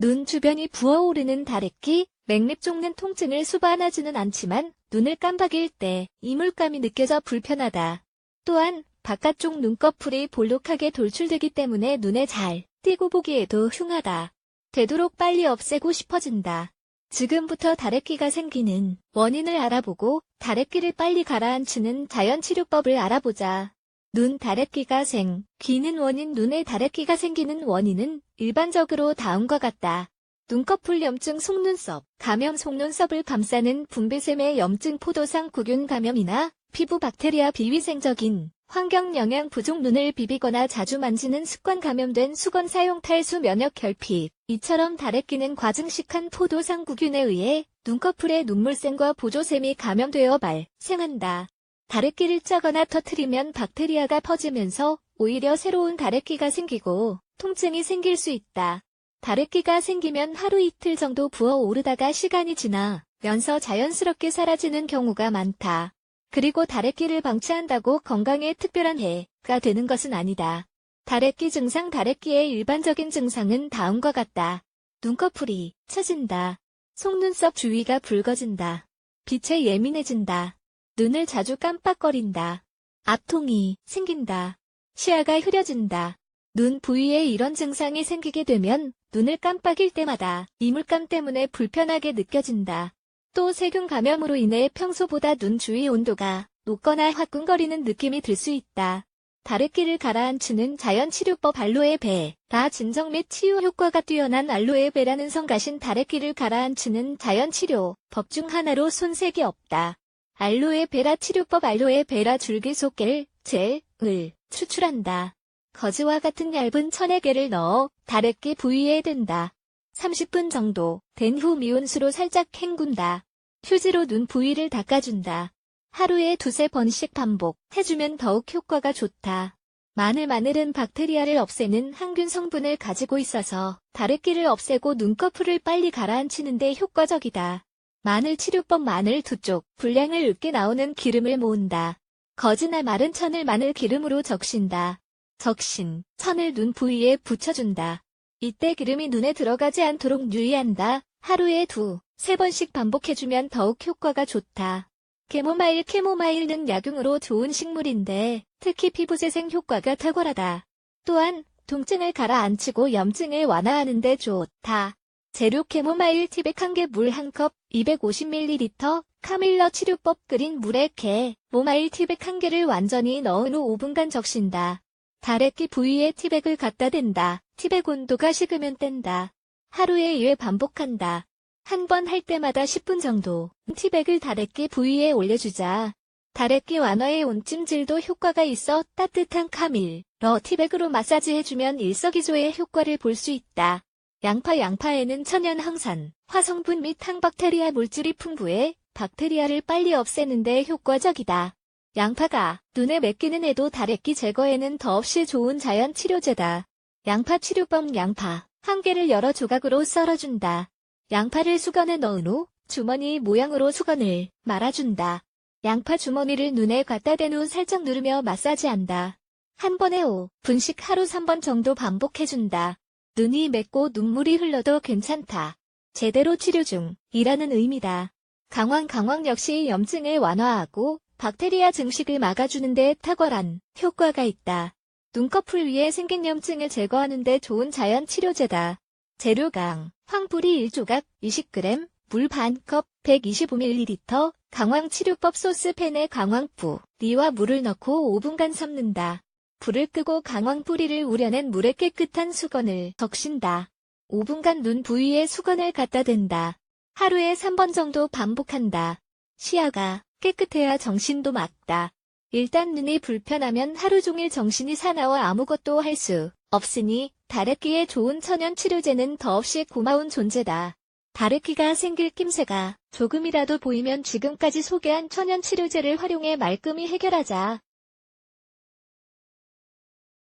눈 주변이 부어오르는 다래끼, 맥립 쫓는 통증을 수반하지는 않지만 눈을 깜박일 때 이물감이 느껴져 불편하다. 또한 바깥쪽 눈꺼풀이 볼록하게 돌출되기 때문에 눈에 잘 띄고 보기에도 흉하다. 되도록 빨리 없애고 싶어진다. 지금부터 다래끼가 생기는 원인을 알아보고 다래끼를 빨리 가라앉히는 자연치료법을 알아보자. 눈 다래끼가 생, 귀는 원인 눈에 다래끼가 생기는 원인은 일반적으로 다음과 같다. 눈꺼풀 염증 속눈썹, 감염 속눈썹을 감싸는 분비샘의 염증 포도상 구균 감염이나 피부 박테리아 비위생적인 환경 영양 부족 눈을 비비거나 자주 만지는 습관 감염된 수건 사용 탈수 면역 결핍, 이처럼 다래끼는 과증식한 포도상 구균에 의해 눈꺼풀의 눈물샘과 보조샘이 감염되어 발생한다. 다래끼를 짜거나 터트리면 박테리아가 퍼지면서 오히려 새로운 다래끼가 생기고 통증이 생길 수 있다. 다래끼가 생기면 하루 이틀 정도 부어오르다가 시간이 지나 면서 자연스럽게 사라지는 경우가 많다. 그리고 다래끼를 방치한다고 건강에 특별한 해가 되는 것은 아니다. 다래끼 증상 다래끼의 일반적인 증상은 다음과 같다. 눈꺼풀이 처진다. 속눈썹 주위가 붉어진다. 빛에 예민해진다. 눈을 자주 깜빡거린다. 앞통이 생긴다. 시야가 흐려진다. 눈 부위에 이런 증상이 생기게 되면 눈을 깜빡일 때마다 이물감 때문에 불편하게 느껴진다. 또 세균 감염으로 인해 평소보다 눈 주위 온도가 높거나 화끈거리는 느낌이 들 수 있다. 다래끼를 가라앉히는 자연치료법 알로에베라 진정 및 치유 효과가 뛰어난 알로에베라는 성가신 다래끼를 가라앉히는 자연치료 법 중 하나로 손색이 없다. 알로에 베라 치료법 알로에 베라 줄기 속겔, 젤 을 추출한다. 거즈와 같은 얇은 천의 개를 넣어 다래끼 부위에 댄다. 30분 정도 된 후 미온수로 살짝 헹군다. 휴지로 눈 부위를 닦아준다. 하루에 두세 번씩 반복 해주면 더욱 효과가 좋다. 마늘 마늘은 박테리아를 없애는 항균 성분을 가지고 있어서 다래끼를 없애고 눈꺼풀을 빨리 가라앉히는 데 효과적이다. 마늘 치료법 마늘 두쪽 분량을 으깨 나오는 기름을 모은다. 거즈나 마른 천을 마늘 기름으로 적신다. 적신 천을 눈 부위에 붙여준다. 이때 기름이 눈에 들어가지 않도록 유의한다. 하루에 두, 세 번씩 반복해주면 더욱 효과가 좋다. 캐모마일 캐모마일은 약용으로 좋은 식물인데 특히 피부 재생 효과가 탁월하다. 또한 통증을 가라앉히고 염증을 완화하는 데 좋다. 재료 캐모마일 티백 1개 물 1컵 250ml 카밀러 치료법 끓인 물에 개 모마일 티백 1개를 완전히 넣은 후 5분간 적신다. 다래끼 부위에 티백을 갖다 댄다. 티백 온도가 식으면 뗀다. 하루에 2회 반복한다. 한 번 할 때마다 10분 정도 티백을 다래끼 부위에 올려주자. 다래끼 완화에 온찜질도 효과가 있어 따뜻한 카밀 러 티백으로 마사지해주면 일석이조의 효과를 볼 수 있다. 양파 양파에는 천연 항산, 화성분 및 항박테리아 물질이 풍부해 박테리아를 빨리 없애는 데 효과적이다. 양파가 눈에 맺기는 해도 다래끼 제거에는 더없이 좋은 자연 치료제다. 양파 치료법 양파 한 개를 여러 조각으로 썰어준다. 양파를 수건에 넣은 후 주머니 모양으로 수건을 말아준다. 양파 주머니를 눈에 갖다 댄 후 살짝 누르며 마사지한다. 한 번에 5분씩 하루 3번 정도 반복해준다. 눈이 맺고 눈물이 흘러도 괜찮다. 제대로 치료 중 이라는 의미다. 강황 강황 역시 염증을 완화하고 박테리아 증식을 막아주는 데 탁월한 효과가 있다. 눈꺼풀 위에 생긴 염증을 제거하는 데 좋은 자연 치료제다. 재료강, 황뿌리 1조각 20g, 물 반컵 125ml, 강황 치료법 소스팬에 강황뿌, 리와 물을 넣고 5분간 삶는다. 불을 끄고 강황 뿌리를 우려낸 물에 깨끗한 수건을 적신다. 5분간 눈 부위에 수건을 갖다 댄다. 하루에 3번 정도 반복한다. 시야가 깨끗해야 정신도 맑다. 일단 눈이 불편하면 하루 종일 정신이 사나워 아무것도 할 수 없으니 다래끼에 좋은 천연 치료제는 더없이 고마운 존재다. 다래끼가 생길 낌새가 조금이라도 보이면 지금까지 소개한 천연 치료제를 활용해 말끔히 해결하자.